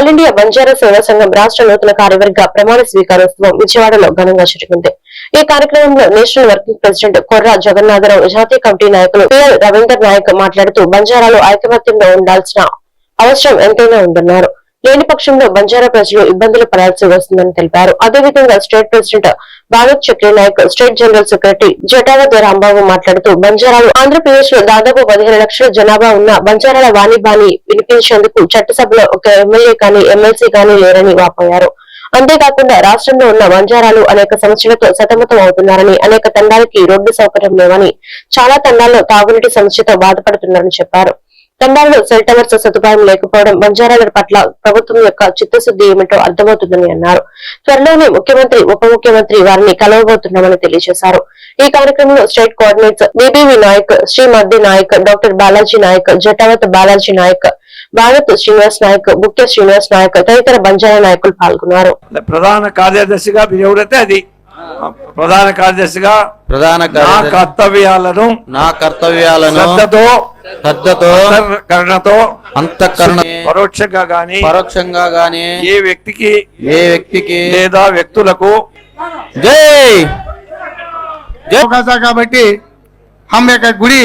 All India Banjara సేవా సంఘం రాష్ట్ర నూతన కార్యవర్గ ప్రమాణ స్వీకారోత్సవం విజయవాడలో ఘనంగా జరిగింది ఈ కార్యక్రమంలో national working president Korra Jagannatharao జాతీయ కమిటీ నాయకులు పిఎల్ రవీందర్ నాయక్ మాట్లాడుతూ బంజారాలో ఐకమత్యంలో ఉండాల్సిన అవసరం ఎంతైనా ఉందన్నారు. లేని పక్షంలో బంజారా ప్రజలు ఇబ్బందులు పడాల్సి వస్తుందని తెలిపారు. అదేవిధంగా state president Bharat Chakri Nayak state general secretary Jatavath Rambabu మాట్లాడుతూ బంజారాలు ఆంధ్రప్రదేశ్లో దాదాపు పదిహేను లక్షల జనాభా ఉన్న బంజారాల వాణిబాని వినిపించేందుకు చట్టసభలో ఒక ఎమ్మెల్యే కానీ ఎమ్మెల్సీ కానీ లేరని వాపోయారు. అంతేకాకుండా రాష్ట్రంలో ఉన్న బంజారాలు అనేక సమస్యలతో సతమతం అవుతున్నారని అనేక తండాలకి రోడ్డు సౌకర్యం లేవని చాలా తండాల్లో తాగునీటి సమస్యతో బాధపడుతున్నారని చెప్పారు. తండాల్లో సెల్ టవర్స్ సదుపాయం లేకపోవడం బంజారాల పట్ల ప్రభుత్వం యొక్క చిత్తశుద్ధి ఏమిటో అర్థమవుతుందని అన్నారు. త్వరలోనే ముఖ్యమంత్రి ఉప ముఖ్యమంత్రి వారిని కలవబోతున్నామని తెలియజేశారు. ఈ కార్యక్రమంలో state coordinator BBV Nayak Shri Maddi Nayak doctor Balaji Nayak Jatavath Balaji Nayak Bharat Srinivas Nayak ముఖ్య శ్రీనివాస్ నాయక్ తదితర బంజారా నాయకులు పాల్గొన్నారు. ప్రధాన కార్యదర్శిగా ఎవరైతే అది? ప్రధాన కార్యదర్శిగా ప్రధాన కర్తవ్యాలను నా కర్తవ్యాలను శ్రద్ధతో శ్రద్ధతో కరుణతో అంతఃకరణ పరోక్షంగా గాని పరోక్షంగా గాని ఏ వ్యక్తికి ఏ వ్యక్తికి లేదా వ్యక్తులకు జై అవకాశ కాబట్టి हम एक गुढी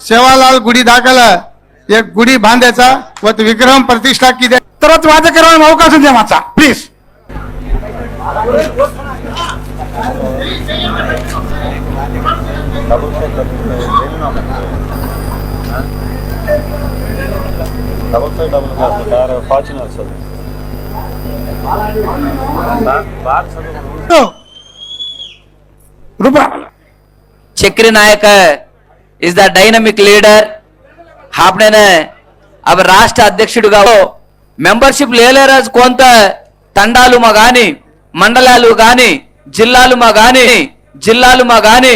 सेवालाल गुढी दाखल एक गुढी बांधायचा व ते विग्रह प्रतिष्ठा की तरच माझं करायला अवकाश द्या माझा please Chakri Nayak is the dynamic leader హాప్నే అవి రాష్ట్ర అధ్యక్షుడుగా మెంబర్షిప్ లేలేరాజు కొంత తండాలు మా గాని మండలాలు గాని జిల్లాలు మా గాని జిల్లాలు మా గాని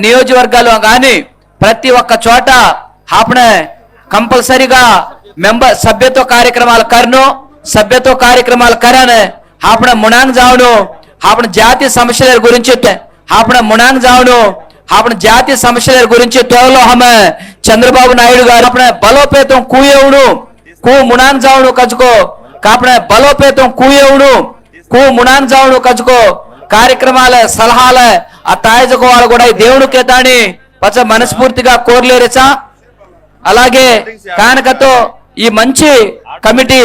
నియోజకవర్గాలు గాని ప్రతి ఒక్క చోట హాప్నే కంపల్సరిగా మెంబర్ సభ్యత్వ కార్యక్రమాలు కర్ను సభ్యత్వ కార్యక్రమాలు కరన్ આપણે మునాంగ్ జావును આપણે జాతీయ సమస్యల గురించి આપણે మునాంగ్ జావును આપણે జాతీయ సమస్యల గురించి త్వరలో ఆమె చంద్రబాబు నాయుడు గారు આપણે బలోపేతం కూయేవుడు కూ మునాంగ్ జావును కచుకో આપણે బలోపేతం కూయేవుడు కూ మునాంగ్ జావును కచుకో కార్యక్రమాల సలహాల ఆ తాయజకోవాలి కూడా ఈ దేవుడికే తాని పచ్చ మనస్ఫూర్తిగా కోరలేరచా అలాగే కానకతో ఈ మంచి కమిటీ